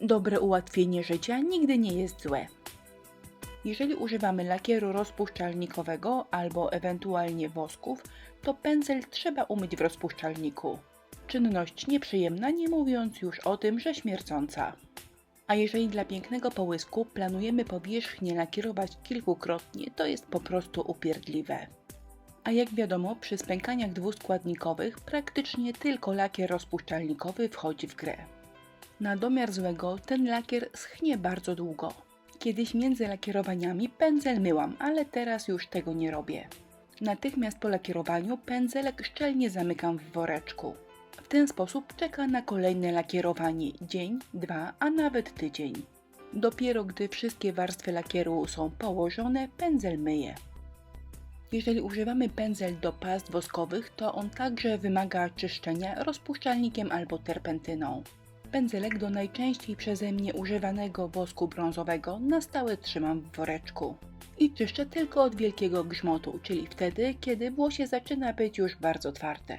Dobre ułatwienie życia nigdy nie jest złe. Jeżeli używamy lakieru rozpuszczalnikowego albo ewentualnie wosków, to pędzel trzeba umyć w rozpuszczalniku. Czynność nieprzyjemna, nie mówiąc już o tym, że śmiercąca. A jeżeli dla pięknego połysku planujemy powierzchnię lakierować kilkukrotnie, to jest po prostu upierdliwe. A jak wiadomo, przy spękaniach dwuskładnikowych praktycznie tylko lakier rozpuszczalnikowy wchodzi w grę. Na domiar złego ten lakier schnie bardzo długo. Kiedyś między lakierowaniami pędzel myłam, ale teraz już tego nie robię. Natychmiast po lakierowaniu pędzelek szczelnie zamykam w woreczku. W ten sposób czeka na kolejne lakierowanie dzień, dwa, a nawet tydzień. Dopiero gdy wszystkie warstwy lakieru są położone, pędzel myję. Jeżeli używamy pędzel do past woskowych, to on także wymaga czyszczenia rozpuszczalnikiem albo terpentyną. Pędzelek do najczęściej przeze mnie używanego wosku brązowego na stałe trzymam w woreczku. I czyszczę tylko od wielkiego grzmotu, czyli wtedy, kiedy włosie zaczyna być już bardzo twarde.